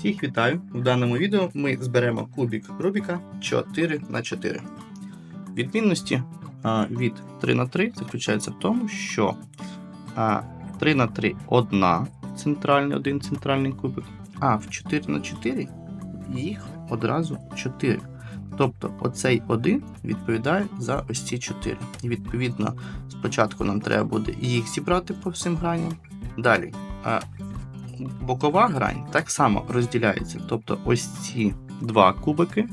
Всіх вітаю! В даному відео ми зберемо кубік Рубіка 4 на 4 Відмінності від 3 на 3 заключається в тому, що а, 3 на 3 одна центральний, один центральний кубик, а в 4 на 4 їх одразу 4. Тобто оцей один відповідає за ось ці 4. І відповідно, спочатку нам треба буде їх зібрати по всім граням. Далі. Бокова грань так само розділяється. Тобто ось ці два кубики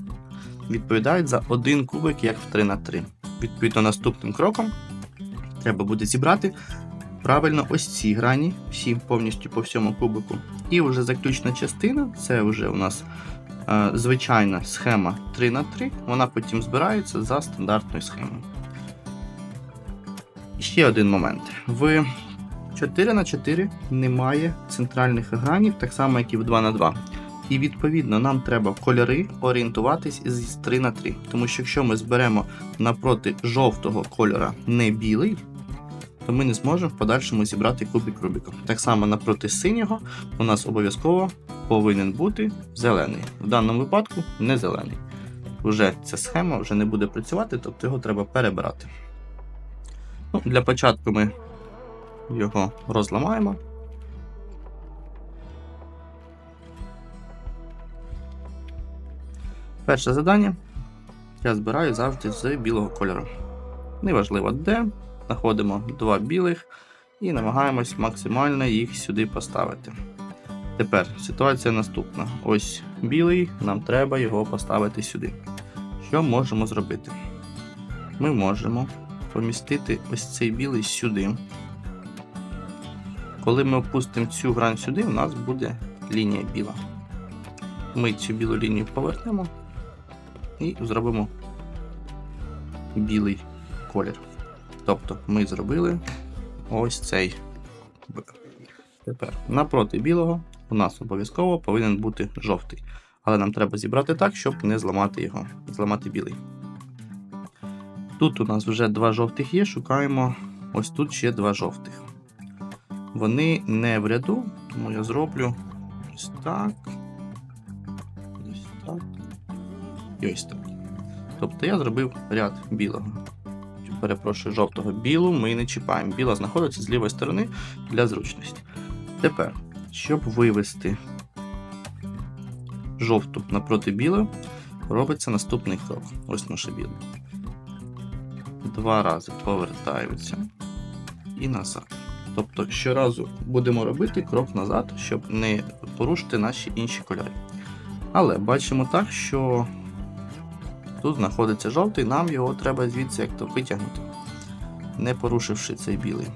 відповідають за один кубик, як в 3 на 3. Відповідно, наступним кроком треба буде зібрати правильно ось ці грані, всі повністю по всьому кубику. І вже заключна частина це вже у нас е, звичайна схема 3 на 3 вона потім збирається за стандартною схемою. Ще один момент. В 4 на 4 немає центральних гранів, так само, як і в 2 на 2 І відповідно нам треба кольори орієнтуватись із 3 на 3 Тому що якщо ми зберемо напроти жовтого кольора не білий, то ми не зможемо в подальшому зібрати кубик Рубіка. Так само напроти синього у нас обов'язково повинен бути зелений. В даному випадку не зелений. Вже ця схема вже не буде працювати, тобто його треба перебирати. Ну, для початку ми його розламаємо. Перше завдання я збираю завжди з білого кольору. Неважливо де, знаходимо два білих і намагаємось максимально їх сюди поставити. Тепер ситуація наступна. Ось білий, нам треба його поставити сюди. Що можемо зробити? Ми можемо помістити ось цей білий сюди. Коли ми опустимо цю грань сюди, у нас буде лінія біла. Ми цю білу лінію повернемо і зробимо білий колір. Тобто ми зробили ось цей. Тепер напроти білого у нас обов'язково повинен бути жовтий. Але нам треба зібрати так, щоб не зламати його, зламати білий. Тут у нас вже два жовтих є, шукаємо ось тут ще два жовтих. Вони не в ряду, тому я зроблю ось так. Ось так. І ось так. Тобто я зробив ряд білого. Перепрошую, жовтого білу ми не чіпаємо. Біла знаходиться з лівої сторони для зручності. Тепер, щоб вивести жовту напроти білої, робиться наступний крок. Ось наше біле. Два рази повертаються і назад. Тобто щоразу будемо робити крок назад, щоб не порушити наші інші кольори. Але бачимо так, що тут знаходиться жовтий, нам його треба звідси як то витягнути, не порушивши цей білий.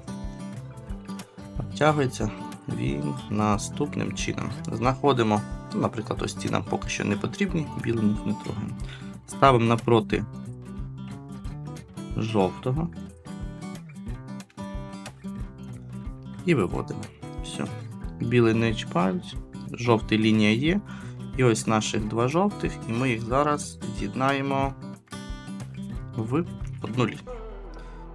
Обтягується він наступним чином. Знаходимо, ну, наприклад, ось ці нам поки що не потрібні, білий не трогаємо. Ставимо напроти жовтого. І виводимо. Все. Білий не чіпають, жовтий лінія є. І ось наших два жовтих, і ми їх зараз з'єднаємо в одну лінію.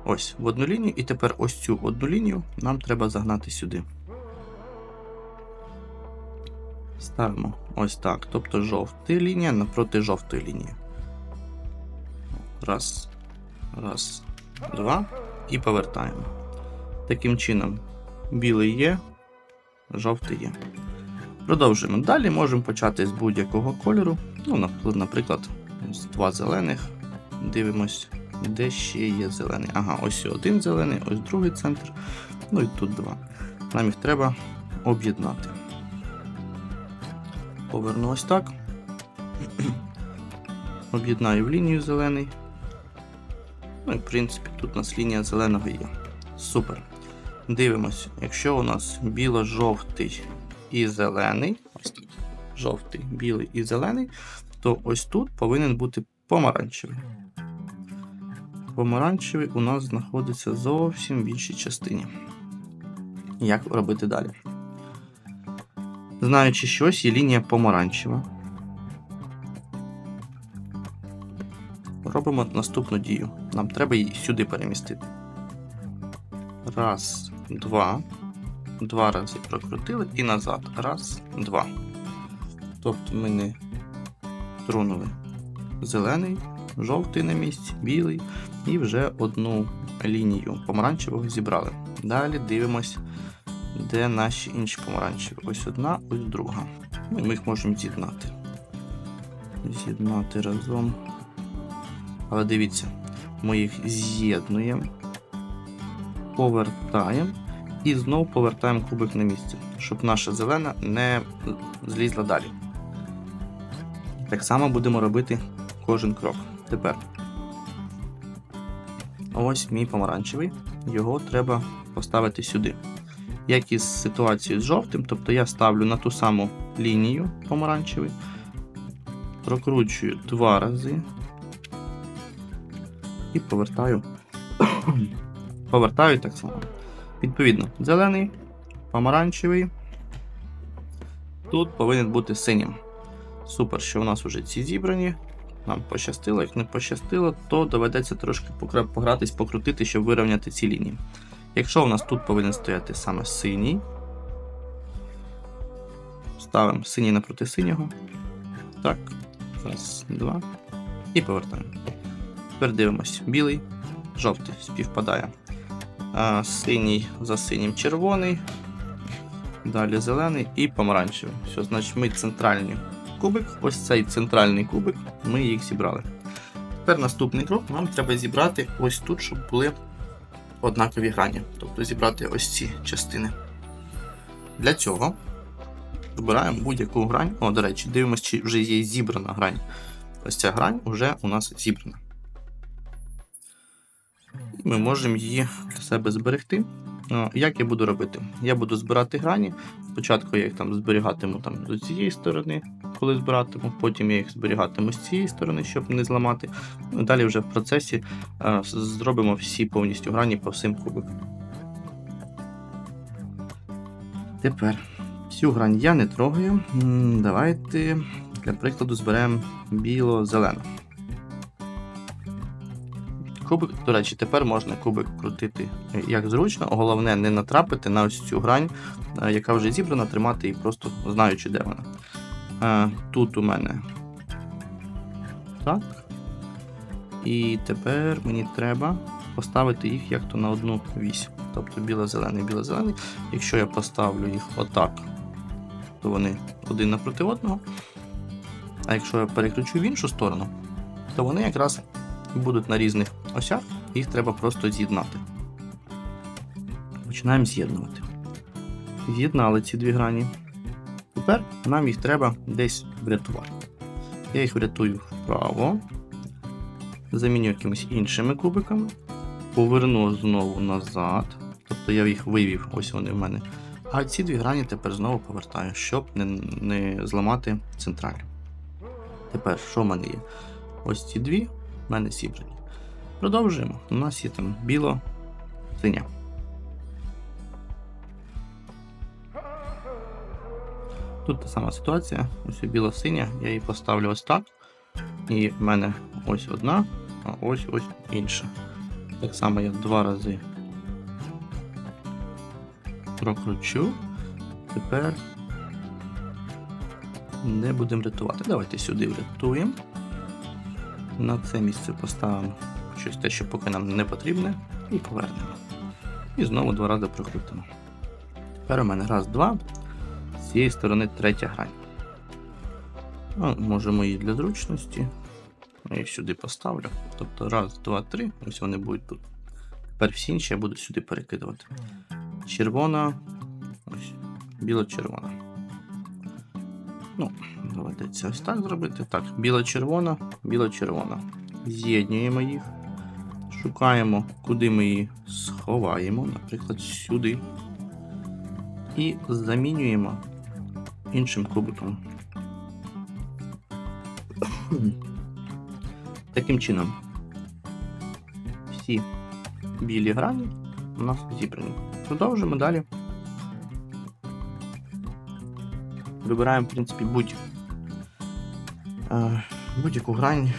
Ось в одну лінію, і тепер ось цю одну лінію нам треба загнати сюди. Ставимо ось так. Тобто жовта лінія напроти жовтої лінії. Раз, раз, два. І повертаємо. Таким чином, білий є, жовтий є. Продовжуємо. Далі можемо почати з будь-якого кольору. Ну, Наприклад, з два зелених. Дивимось, де ще є зелений. Ага, ось один зелений, ось другий центр. Ну і тут два. Нам їх треба об'єднати. Поверну ось так. Об'єднаю в лінію зелений. Ну і в принципі тут у нас лінія зеленого є. Супер. Дивимося, якщо у нас біло-жовтий і зелений, ось тут жовтий, білий і зелений, то ось тут повинен бути помаранчевий. Помаранчевий у нас знаходиться зовсім в іншій частині. Як робити далі? Знаючи, що ось є лінія помаранчева. Робимо наступну дію. Нам треба її сюди перемістити. Раз, два. Два рази прокрутили і назад. Раз, два. Тобто ми не тронули зелений, жовтий на місці, білий і вже одну лінію помаранчевого зібрали. Далі дивимось, де наші інші помаранчеві. Ось одна, ось друга. І ми їх можемо з'єднати. З'єднати разом. Але дивіться, ми їх з'єднуємо, повертаємо і знову повертаємо кубик на місце, щоб наша зелена не злізла далі. Так само будемо робити кожен крок. Тепер ось мій помаранчевий, його треба поставити сюди. Як і з ситуацією з жовтим, тобто я ставлю на ту саму лінію помаранчевий, прокручую два рази і повертаю. Повертаю так само. Відповідно, зелений, помаранчевий. Тут повинен бути синім. Супер, що у нас вже ці зібрані. Нам пощастило, як не пощастило, то доведеться трошки погратись, покрутити, щоб вирівняти ці лінії. Якщо у нас тут повинен стояти саме синій, ставимо синій напроти синього. Так, раз, два. І повертаємо. Тепер дивимось. Білий, жовтий співпадає. Синій за синім червоний. Далі зелений і помаранчевий. Все, значить ми центральні кубик, ось цей центральний кубик, ми їх зібрали. Тепер наступний крок нам треба зібрати ось тут, щоб були однакові грані. Тобто зібрати ось ці частини. Для цього вибираємо будь-яку грань. О, до речі, дивимося, чи вже є зібрана грань. Ось ця грань вже у нас зібрана. Ми можемо її для себе зберегти. Як я буду робити? Я буду збирати грані. Спочатку я їх там зберігатиму там з цієї сторони, коли збиратиму, потім я їх зберігатиму з цієї сторони, щоб не зламати. Далі вже в процесі зробимо всі повністю грані по всім кубикам. Тепер всю грань я не трогаю. Давайте для прикладу зберемо біло-зелену. Кубик, до речі, тепер можна кубик крутити е, як зручно, головне не натрапити на ось цю грань, е, яка вже зібрана, тримати її просто знаючи, де вона. Е, Тут у мене так. І тепер мені треба поставити їх як то на одну вісь. Тобто біло-зелений, біло-зелений. Якщо я поставлю їх отак, то вони один напроти одного. А якщо я переключу в іншу сторону, то вони якраз будуть на різних осях, їх треба просто з'єднати. Починаємо з'єднувати. З'єднали ці дві грані. Тепер нам їх треба десь врятувати. Я їх врятую вправо, заміню якимись іншими кубиками, поверну знову назад. Тобто я їх вивів, ось вони в мене. А ці дві грані тепер знову повертаю, щоб не, не зламати центральну. Тепер, що в мене є? Ось ці дві в мене зібрані. Продовжуємо. У нас є там біло, синя. Тут та сама ситуація. Ось біло-синя, я її поставлю ось так. І в мене ось одна, а ось ось інша. Так само я два рази прокручу. Тепер не будемо рятувати. Давайте сюди врятуємо. На це місце поставимо щось те, що поки нам не потрібне, і повернемо. І знову два рази прокрутимо. Тепер у мене раз, два. З цієї сторони третя грань. Ну, можемо її для зручності. Я їх сюди поставлю. Тобто раз, два, три. Ось вони будуть тут. Тепер всі інші я буду сюди перекидувати. Червона. Ось. Біло-червона. Ну, доведеться ось так зробити. Так, біло-червона, біло-червона. З'єднуємо їх. Шукаємо, куди ми її сховаємо, наприклад, сюди. І замінюємо іншим кубиком. Таким чином, всі білі грані у нас зібрані. Продовжуємо далі. Вибираємо, в принципі, будь, е, будь-яку грань,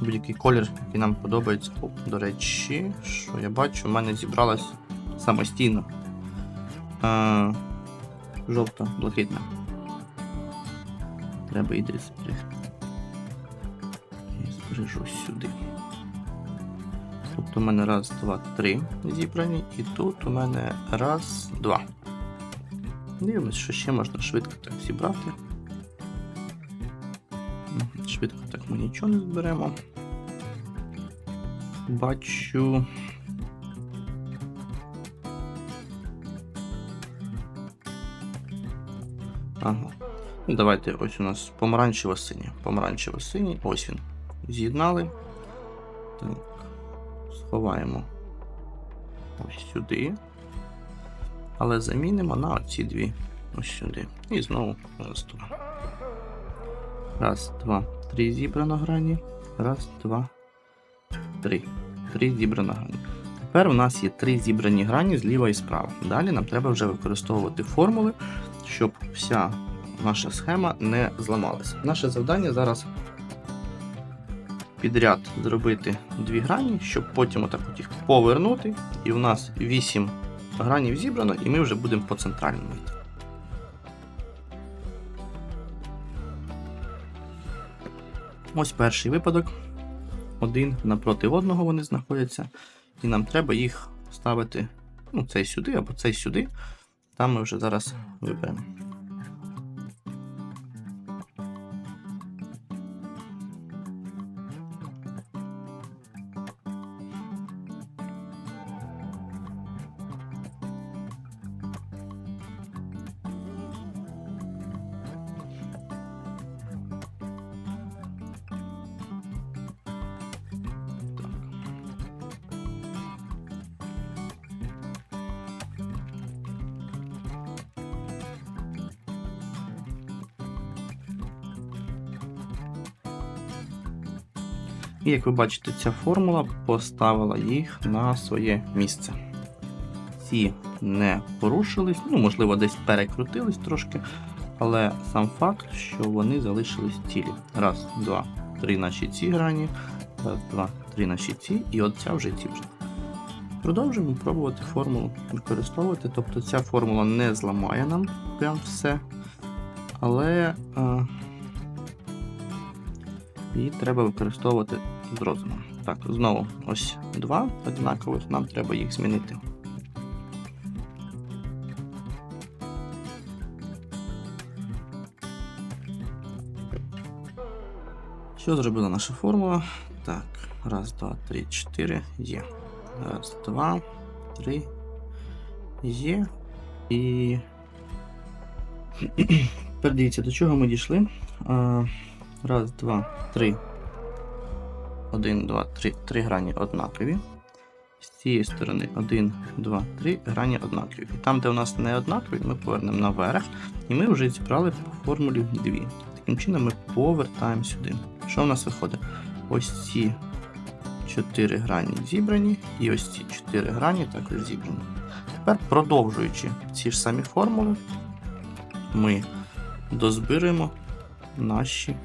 будь-який колір, який нам подобається. О, до речі, що я бачу, у мене зібралась самостійно е, жовто-блакитна. треба ідріс зберегти. І збережу сюди. Тобто у мене раз, два, три зібрані, і тут у мене раз, два. Дивимось, що ще можна швидко так зібрати. Мгм, Швидко так ми нічого не зберемо. Бачу. Ага. Ну, давайте ось у нас помаранчево синій. Помаранчево синій. Ось він. З'єднали. Так. Сховаємо ось сюди. Але замінимо на оці дві. Ось сюди. І знову два. Раз, два, три зібрано грані. Раз, два, три. Три зібрано грані. Тепер у нас є три зібрані грані зліва і справа. Далі нам треба вже використовувати формули, щоб вся наша схема не зламалася. Наше завдання зараз підряд зробити дві грані, щоб потім отак от їх повернути. І у нас 8 гранів зібрано, і ми вже будемо по центральному Ось перший випадок. Один напроти одного вони знаходяться, і нам треба їх ставити ну, цей сюди або цей сюди. Там ми вже зараз виберемо. І як ви бачите, ця формула поставила їх на своє місце. Ці не порушились, ну, можливо, десь перекрутились трошки, але сам факт, що вони залишились цілі. Раз, два, три наші ці грані, раз, два, три наші ці, і от ця вже ці вже. Продовжуємо пробувати формулу використовувати. Тобто ця формула не зламає нам прям все. Але е, її треба використовувати з розумом. Так, знову ось два однакових, нам треба їх змінити. Що зробила наша формула? Так, раз, два, три, чотири, є. Раз, два, три, є. І. Тепер дивіться, до чого ми дійшли. Раз, два, три. Один, два, три. Три грані однакові. З цієї сторони 1, 2, 3 грані однакові. І там, де у нас не однакові, ми повернемо наверх. І ми вже зібрали по формулі дві. Таким чином ми повертаємо сюди. Що в нас виходить? Ось ці 4 грані зібрані, і ось ці 4 грані також зібрані. Тепер, продовжуючи ці ж самі формули, ми дозбираємо наші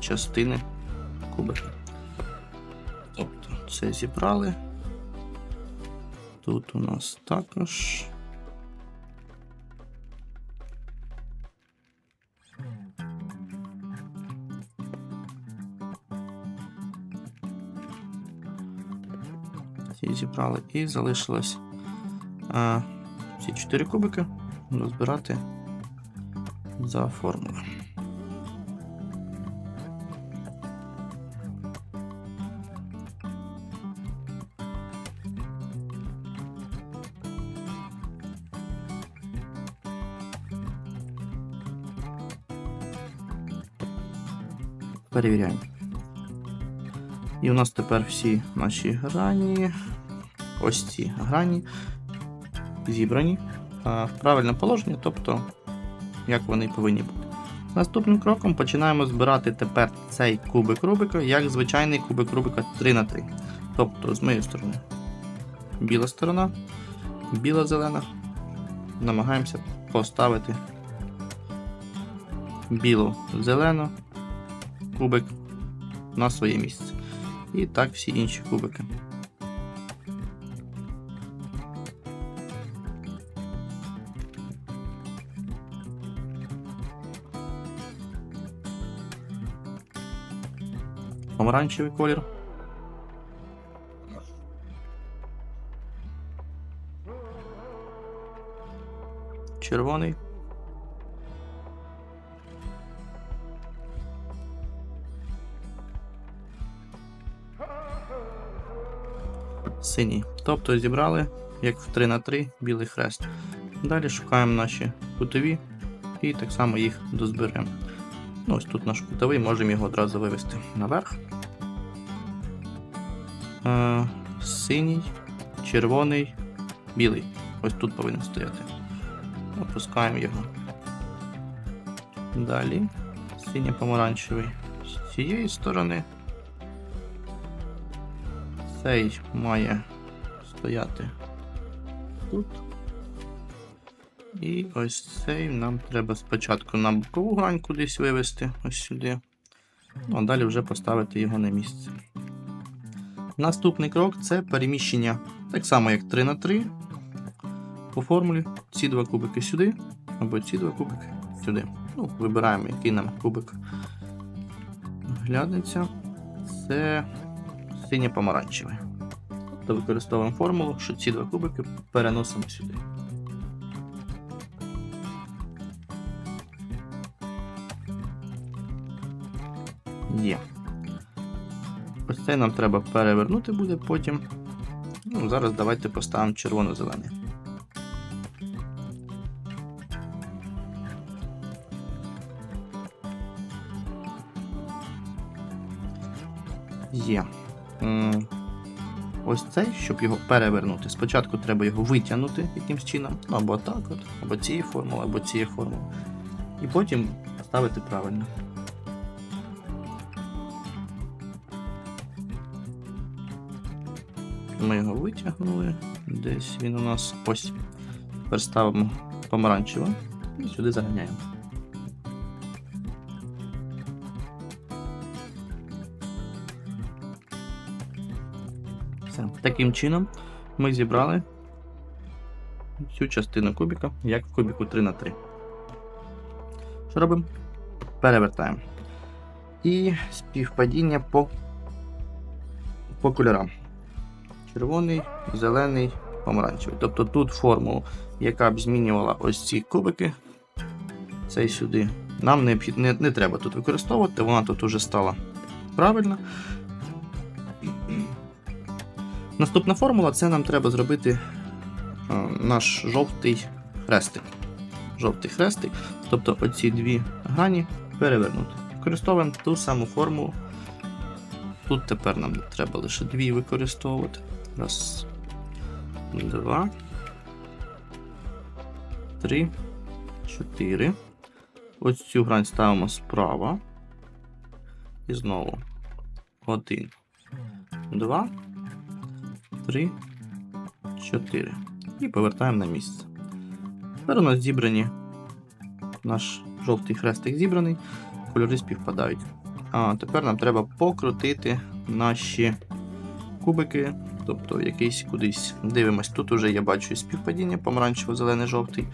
частини кубики. Це зібрали. Тут у нас також. Ці зібрали і залишилось а, ці 4 кубики розбирати за формулою. Перевіряємо. І у нас тепер всі наші грані, ось ці грані зібрані в правильне положення, тобто як вони повинні бути. Наступним кроком починаємо збирати тепер цей кубик Рубика як звичайний кубик Рубика 3х3. Тобто, з моєї сторони, біла сторона, біла зелена. Намагаємося поставити білу зелену кубик на своє місце. І так всі інші кубики. помаранчевий колір. Червоний. Синій. Тобто зібрали, як в 3 на 3 білий хрест. Далі шукаємо наші кутові і так само їх дозберемо. Ну, ось тут наш кутовий, можемо його одразу вивести наверх. Е, синій, червоний, білий. Ось тут повинен стояти. Опускаємо його. Далі синьо-помаранчевий з цієї сторони. Цей має стояти тут. І ось цей нам треба спочатку на бокову грань кудись вивести, ось сюди. Ну, а далі вже поставити його на місце. Наступний крок це переміщення, так само як 3 на 3 По формулі ці два кубики сюди, або ці два кубики сюди. Ну, Вибираємо, який нам кубик глянеться. Це синє-помаранчевий. Тобто використовуємо формулу, що ці два кубики переносимо сюди. Є. Ось цей нам треба перевернути буде потім. Ну, Зараз давайте поставимо червоно-зелений. Є. Ось цей, щоб його перевернути. Спочатку треба його витягнути якимсь чином, ну, або так, от, або цією формулою, або цією формулою. І потім поставити правильно. Ми його витягнули. Десь він у нас ось. Тепер ставимо помаранчево і сюди заганяємо. Все. Таким чином ми зібрали цю частину кубіка, як в кубіку 3 на 3 Що робимо? Перевертаємо. І співпадіння по, по кольорам червоний, зелений, помаранчевий. Тобто тут формулу, яка б змінювала ось ці кубики, цей сюди, нам не, не, не треба тут використовувати, вона тут уже стала правильна. Наступна формула це нам треба зробити а, наш жовтий хрестик. Жовтий хрестик, тобто оці дві грані перевернути. Використовуємо ту саму формулу. Тут тепер нам треба лише дві використовувати. Раз, два, три, чотири. Ось цю грань ставимо справа. І знову один, два, три, чотири. І повертаємо на місце. Тепер у нас зібрані. Наш жовтий хрестик зібраний, кольори співпадають. А тепер нам треба покрутити наші кубики Тобто якийсь кудись дивимось. Тут уже я бачу співпадіння помаранчево зелений жовтий.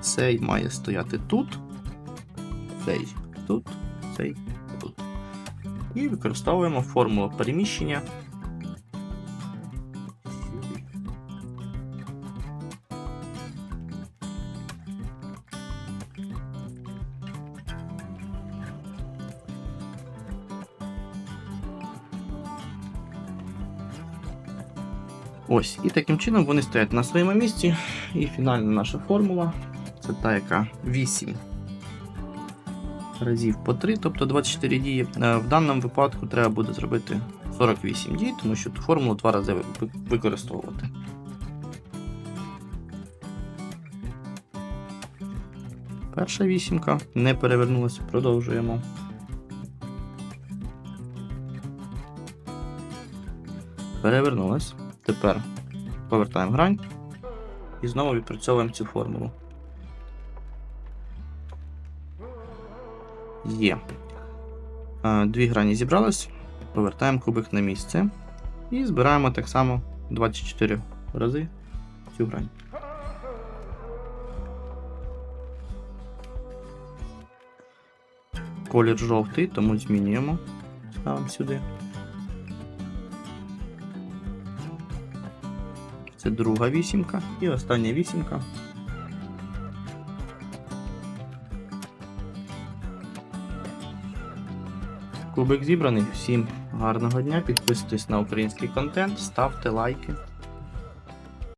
Цей має стояти тут, цей тут, цей тут. І використовуємо формулу переміщення. Ось, і таким чином вони стоять на своєму місці. І фінальна наша формула це та, яка 8 разів по 3, тобто 24 дії. Е, в даному випадку треба буде зробити 48 дій, тому що ту формулу два рази використовувати. Перша вісімка не перевернулася, продовжуємо. Перевернулась. Тепер повертаємо грань і знову відпрацьовуємо цю формулу. Є. Дві грані зібрались, повертаємо кубик на місце і збираємо так само 24 рази цю грань. Колір жовтий, тому змінюємо ставимо сюди. Це друга вісімка і остання вісімка. Кубик зібраний. Всім гарного дня. Підписуйтесь на український контент, ставте лайки.